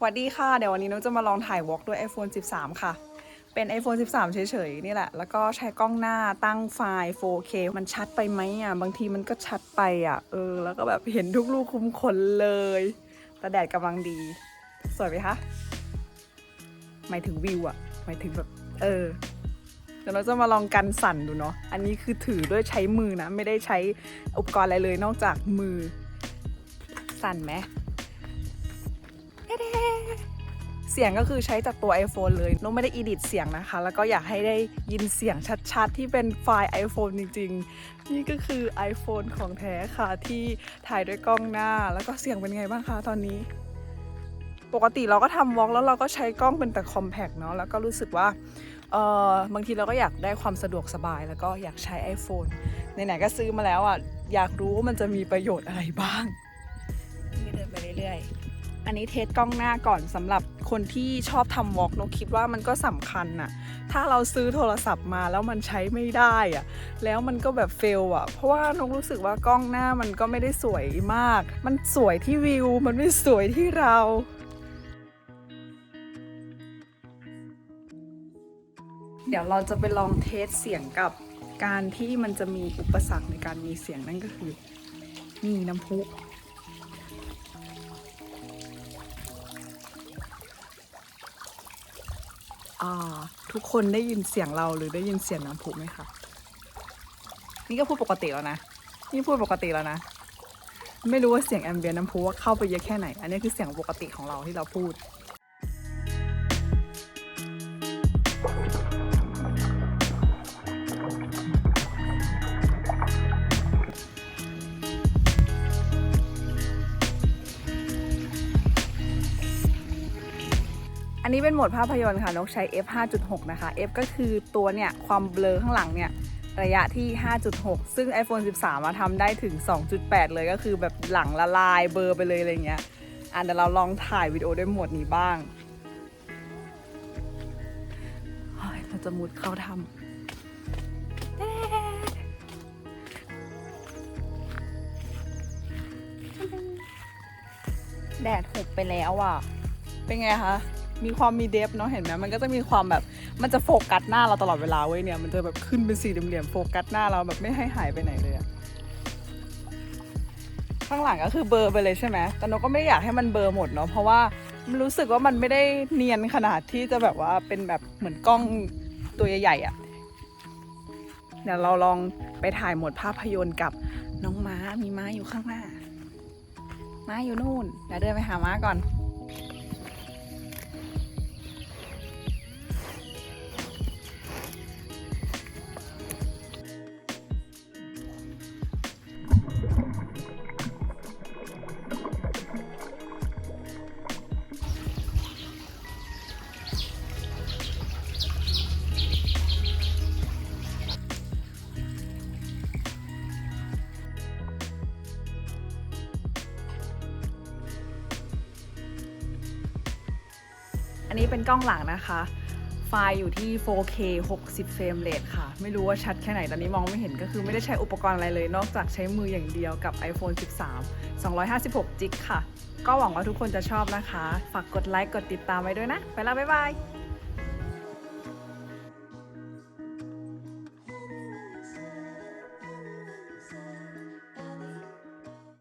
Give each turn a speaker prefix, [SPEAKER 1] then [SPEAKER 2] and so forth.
[SPEAKER 1] สวัสดีค่ะ เดี๋ยววันนี้น้องจะมาลองถ่ายวอล์กด้วย iPhone 13 ค่ะ เป็น iPhone 13 เฉยๆ นี่แหละ แล้วก็ใช้กล้องหน้าตั้งไฟล์ 4K มันชัดไปไหมอะ บางทีมันก็ชัดไปอะ เออ แล้วก็แบบเห็นทุกลูกคุ้มขนเลย แต่แดดกำลังดี สวยไหมคะ หมายถึงวิวอะ หมายถึงแบบ เออ เดี๋ยวเราจะมาลองกันสั่นดูเนาะ อันนี้คือถือด้วยใช้มือนะ ไม่ได้ใช้อุปกรณ์อะไรเลยนอกจากมือ สั่นไหม เสียงก็คือใช้จากตัว iPhone เลยน้องไม่ได้อีดิทเสียงนะคะ แล้วก็อยากให้ได้ยินเสียงชัดๆ ที่เป็นไฟล์ iPhone จริง ๆ นี่ก็คือ iPhone ของแท้ค่ะที่ถ่ายด้วยกล้องหน้า แล้วก็เสียงเป็นไงบ้างคะตอนนี้ ปกติเราก็ทำวอล์กแล้วเราก็ใช้กล้องเป็นแต่คอมแพกเนาะแล้วก็รู้สึกว่าเออบางทีเราก็อยากได้ความสะดวกสบาย แล้วก็อยากใช้ iPhone ไหนๆก็ซื้อมาแล้วอะอยากรู้ว่ามันจะมีประโยชน์อะไรบ้างนี่เดินไปเรื่อยๆ อันนี้เทสกล้องหน้าก่อนสำหรับคนที่ชอบทำวอล์กนกคิดว่ามันก็สำคัญน่ะ ถ้าเราซื้อโทรศัพท์มาแล้วมันใช้ไม่ได้อะแล้วมันก็แบบเฟลอะเพราะว่านกรู้สึกว่ากล้องหน้ามันก็ไม่ได้สวยมาก มันสวยที่วิว มันไม่สวยที่เราเดี๋ยวเราจะไปลองเทสเสียงกับการที่มันจะมีอุปสรรคในการมีเสียงนั่นก็คือนี่น้ำพุ ทุกคนได้ยินเสียงเราหรือได้ยินเสียงน้ำพุไหมคะ นี่ก็พูดปกติแล้วนะ นี่พูดปกติแล้วนะ ไม่รู้ว่าเสียงแอมเบียนน้ำพุว่าเข้าไปเยอะแค่ไหน อันนี้คือเสียงปกติของเราที่เราพูด อันนี้เป็นโหมดภาพยนตร์ค่ะนกใช้ f 5.6 นะคะ f ก็คือตัวเนี่ยความเบลอข้างหลังเนี่ยระยะที่ 5.6 ซึ่ง iPhone 13 มาทำได้ถึง 2.8 เลยก็คือแบบหลังละลายเบลอร์ไปเลยอะไรเงี้ยอะเดี๋ยวเราลองถ่ายวิดีโอด้วยโหมดนี้บ้างเฮ้ยเราจะมุดเข้าทำแดดหกไปแล้วอะ เป็นไงคะ มีความมีเดฟเนาะเห็นไหมมันก็จะมีความแบบมันจะโฟกัสหน้าเราตลอดเวลาเว้ยเนี่ยมันจะแบบขึ้นเป็นสี่เหลี่ยมๆโฟกัสหน้าเราแบบไม่ให้หายไปไหนเลยอะข้างหลังก็คือเบอร์ไปเลยใช่ไหมแต่นกก็ไม่อยากให้มันเบอร์หมดเนาะเพราะว่ามันรู้สึกว่ามันไม่ได้เนียนขนาดที่จะแบบว่าเป็นแบบเหมือนกล้องตัวใหญ่ๆอะเดี๋ยวเราลองไปถ่ายหมดภาพยนตร์กับน้องม้ามีม้าอยู่ข้างหน้าม้าอยู่นู่นเดี๋ยวเดินไปหาม้าก่อน อันนี้เป็นกล้องหลังนะคะ ไฟล์อยู่ที่ 4K 60 เฟรมเรทค่ะ ไม่รู้ว่าชัดแค่ไหน ตอนนี้มองไม่เห็นก็คือไม่ได้ใช้อุปกรณ์อะไรเลย นอกจากใช้มืออย่างเดียวกับ iPhone 13 256 g ิกค่ะ ก็หวังว่าทุกคนจะชอบนะคะ ฝากกดไลค์ กดติดตามไว้ด้วยนะ ไปแล้วบ๊ายบาย